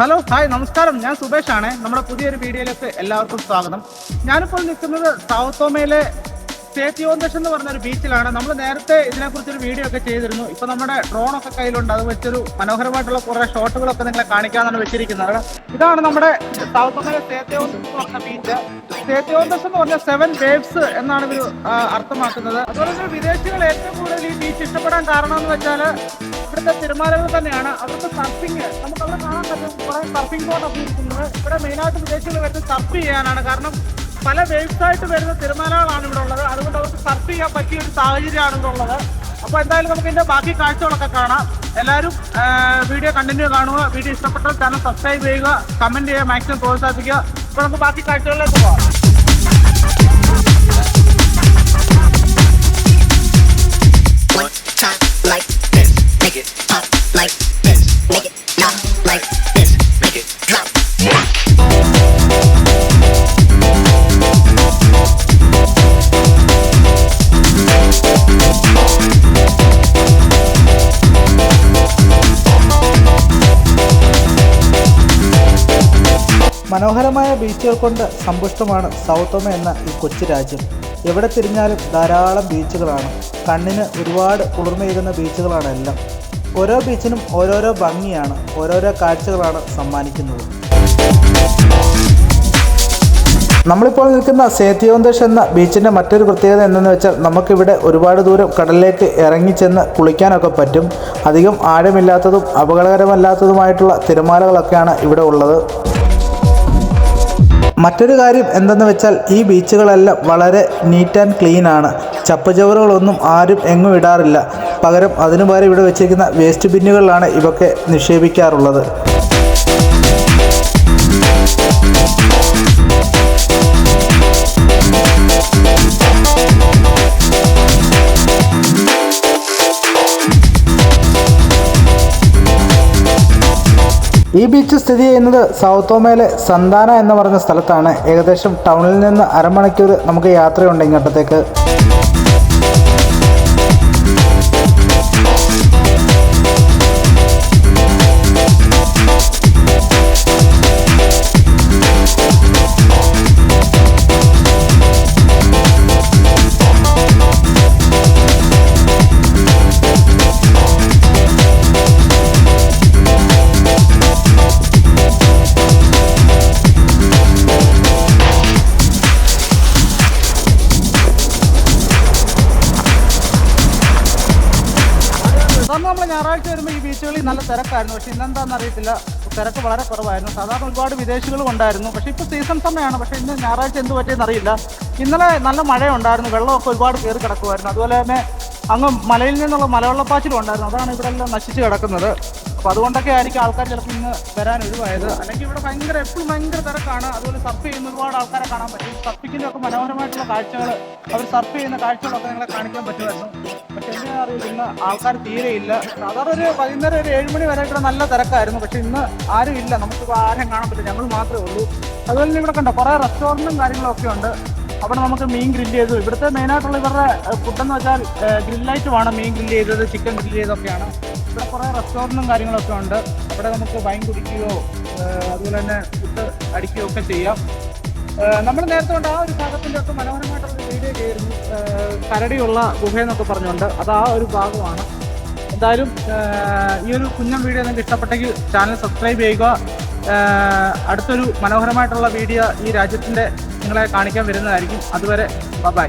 Hello hi നമസ്കാരം. ഞാൻ സുബേഷ് ആണ്. നമ്മുടെ പുതിയൊരു വീഡിയോയിലേക്ക് എല്ലാവർക്കും സ്വാഗതം. ഞാനിപ്പോൾ നിൽക്കുന്നത് സൗത്ത് ഓമയിലെ സേത്തിയോന്തഷ് എന്ന് പറഞ്ഞ ഒരു ബീച്ചിലാണ്. നമ്മൾ നേരത്തെ ഇതിനെക്കുറിച്ചൊരു വീഡിയോ ഒക്കെ ചെയ്തിരുന്നു. ഇപ്പൊ നമ്മുടെ ഡ്രോൺ ഒക്കെ കയ്യിലുണ്ട്. അത് വെച്ചൊരു മനോഹരമായിട്ടുള്ള കുറെ ഷോട്ടുകളൊക്കെ നിങ്ങളെ കാണിക്കാന്നാണ് വെച്ചിരിക്കുന്നത്. ഇതാണ് നമ്മുടെ സൗത്ത് ഓമയിലെ സേത്തിയോന്തസ് എന്ന് പറഞ്ഞ ബീച്ച്. സേത്തിയോന്തസ് എന്ന് പറഞ്ഞ സെവൻ വേവ്സ് എന്നാണ് ഇവർ അർത്ഥമാക്കുന്നത്. അതുപോലെ തന്നെ വിദേശികൾ ഏറ്റവും കൂടുതൽ ഈ ബീച്ച് ഇഷ്ടപ്പെടാൻ കാരണം എന്ന് വെച്ചാൽ ഇവിടുത്തെ തിരുമാലകൾ തന്നെയാണ്. അവിടുത്തെ സർഫിങ് നമുക്ക് അവിടെ കാണാൻ പറ്റും കുറെ സർഫിംഗ് ബോട്ടൊക്കെ ഇരിക്കുന്നത്. ഇവിടെ മെയിനായിട്ട് വിദേശികൾ വരുന്നത് സർഫ് ചെയ്യാനാണ്. കാരണം പല വേവ്സ് ആയിട്ട് വരുന്ന തിരുമാലകളാണ് ഇവിടെ ഉള്ളത്. അതുകൊണ്ട് അവർക്ക് സർഫ് ചെയ്യാൻ പറ്റിയ ഒരു സാഹചര്യമാണ് ഇവിടെ അപ്പോൾ എന്തായാലും നമുക്ക് ഇതിന്റെ ബാക്കി കാഴ്ചകളൊക്കെ കാണാം. എല്ലാവരും വീഡിയോ കണ്ടിന്യൂ കാണുക. വീഡിയോ ഇഷ്ടപ്പെട്ടാൽ ചാനൽ സബ്സ്ക്രൈബ് ചെയ്യുക. കമന്റ് ചെയ്യുക. മാക്സിമം പ്രോത്സാഹിപ്പിക്കുക. ഇപ്പോൾ നമുക്ക് ബാക്കി കാഴ്ചകളിലേക്ക് പോകാം. മനോഹരമായ ബീച്ചുകൾ കൊണ്ട് സമ്പുഷ്ടമാണ് സൗത്തോമ എന്ന ഈ കൊച്ചു രാജ്യം. എവിടെ തിരിഞ്ഞാലും ധാരാളം ബീച്ചുകളാണ്. കണ്ണിന് ഒരുപാട് കുളിർമയേകുന്ന ബീച്ചുകളാണ് എല്ലാം. ഓരോ ബീച്ചിനും ഓരോരോ ഭംഗിയാണ് ഓരോരോ കാഴ്ചകളാണ് സമ്മാനിക്കുന്നത്. നമ്മളിപ്പോൾ നിൽക്കുന്ന സേത്തിയോന്തേഷ് എന്ന ബീച്ചിന്റെ മറ്റൊരു പ്രത്യേകത എന്തെന്ന് വെച്ചാൽ നമുക്കിവിടെ ഒരുപാട് ദൂരം കടലിലേക്ക് ഇറങ്ങിച്ചെന്ന് കുളിക്കാനൊക്കെ പറ്റും. അധികം ആഴമില്ലാത്തതും അപകടകരമല്ലാത്തതുമായിട്ടുള്ള തിരമാലകളൊക്കെയാണ് ഇവിടെ ഉള്ളത്. മറ്റൊരു കാര്യം എന്തെന്ന് വെച്ചാൽ ഈ ബീച്ചുകളെല്ലാം വളരെ നീറ്റ് ആൻഡ് ക്ലീൻ ആണ്. ചപ്പുചവറുകളൊന്നും ആരും എങ്ങും ഇടാറില്ല. പകരം അതിനു പകരം ഇവിടെ വെച്ചിരിക്കുന്ന വേസ്റ്റ് ബിന്നുകളിലാണ് ഇവയൊക്കെ നിക്ഷേപിക്കാറുള്ളത്. ഈ ബീച്ച് സ്ഥിതി ചെയ്യുന്നത് സൗത്തോമയിലെ സന്താന എന്ന് പറഞ്ഞ സ്ഥലത്താണ്. ഏകദേശം ടൗണിൽ നിന്ന് അരമണിക്കൂർ നമുക്ക് യാത്രയുണ്ട് ഇങ്ങോട്ടത്തേക്ക്. വരുമ്പോൾ ഈ ബീച്ചുകളിൽ നല്ല തിരക്കായിരുന്നു. പക്ഷേ ഇന്നെന്താണെന്ന് അറിയത്തില്ല. തിരക്ക് വളരെ കുറവായിരുന്നു. സാധാരണ ഒരുപാട് വിദേശികളും ഉണ്ടായിരുന്നു. പക്ഷേ ഇപ്പോൾ സീസൺ സമയമാണ് പക്ഷേ ഇന്ന് ഞായറാഴ്ച എന്ത് പറ്റിയെന്ന് അറിയില്ല. ഇന്നലെ നല്ല മഴയുണ്ടായിരുന്നു. വെള്ളമൊക്കെ ഒരുപാട് കയറി കിടക്കുമായിരുന്നു അതുപോലെ തന്നെ അങ്ങ് മലയിൽ നിന്നുള്ള മലവെള്ളപ്പാച്ചിലും ഉണ്ടായിരുന്നു. അതാണ് ഇവിടെ എല്ലാം നശിച്ച് കിടക്കുന്നത്. അപ്പോൾ അതുകൊണ്ടൊക്കെ ആയിരിക്കും ആൾക്കാർ ചിലപ്പോൾ ഇന്ന് വരാൻ ഒഴിവായത്. അല്ലെങ്കിൽ ഇവിടെ ഭയങ്കര എപ്പോഴും ഭയങ്കര തിരക്കാണ്. അതുപോലെ സർഫ് ചെയ്യുന്ന ഒരുപാട് ആൾക്കാരെ കാണാൻ പറ്റും. സർഫിങ്ങിന്റെ ഒക്കെ മനോഹരമായിട്ടുള്ള കാഴ്ചകൾ അവർ സർഫ് ചെയ്യുന്ന കാഴ്ചകളൊക്കെ നിങ്ങളെ കാണിക്കാൻ പറ്റുമായിരുന്നു. പക്ഷെ എന്നെ അറിയില്ല ഇന്ന് ആൾക്കാർ ഇല്ല. സാധാരണ ഒരു വൈകുന്നേരം ഒരു ഏഴ് മണി വരെ ഇവിടെ നല്ല തിരക്കായിരുന്നു. പക്ഷെ ഇന്ന് ആരും ഇല്ല. നമുക്കിപ്പോൾ ആരും കാണാൻ പറ്റില്ല. ഞങ്ങൾ മാത്രമേ ഉള്ളൂ. അതുപോലെ ഇവിടെ കണ്ടോ? കുറേ റെസ്റ്റോറന്റും കാര്യങ്ങളൊക്കെ ഉണ്ട്. അവിടെ നമുക്ക് മീൻ ഗ്രില്ല് ചെയ്തു. ഇവിടുത്തെ മെയിനായിട്ടുള്ള ഇവരുടെ ഫുഡെന്ന് വെച്ചാൽ ഗ്രില്ലായിട്ടുമാണ് മീൻ ഗ്രില്ല് ചെയ്തത് ചിക്കൻ ഗ്രില്ല് ചെയ്തൊക്കെയാണ് ഇവിടെ കുറേ റെസ്റ്റോറന്റും കാര്യങ്ങളൊക്കെ ഉണ്ട്. ഇവിടെ നമുക്ക് വൈൻ കുടിക്കുകയോ അതുപോലെ തന്നെ ഫുഡ് അടിക്കുകയോ ഒക്കെ ചെയ്യാം. നമ്മൾ നേരത്തെ കൊണ്ട് ആ ഒരു ഭാഗത്തിന്റെ ഒക്കെ മനോഹരമായിട്ടുള്ള വീഡിയോ ചെയ്തിരുന്നു കരടിയുള്ള ഗുഹയെന്നൊക്കെ പറഞ്ഞുകൊണ്ട്. അത് ആ ഒരു ഭാഗമാണ്. എന്തായാലും ഈ ഒരു കുഞ്ഞൻ വീഡിയോ നിങ്ങൾക്ക് ഇഷ്ടപ്പെട്ടെങ്കിൽ ചാനൽ സബ്സ്ക്രൈബ് ചെയ്യുക. അടുത്തൊരു മനോഹരമായിട്ടുള്ള വീഡിയോ ഈ രാജ്യത്തിന്റെ നിങ്ങളെ കാണിക്കാൻ വരുന്നതായിരിക്കും. അതുവരെ ബൈ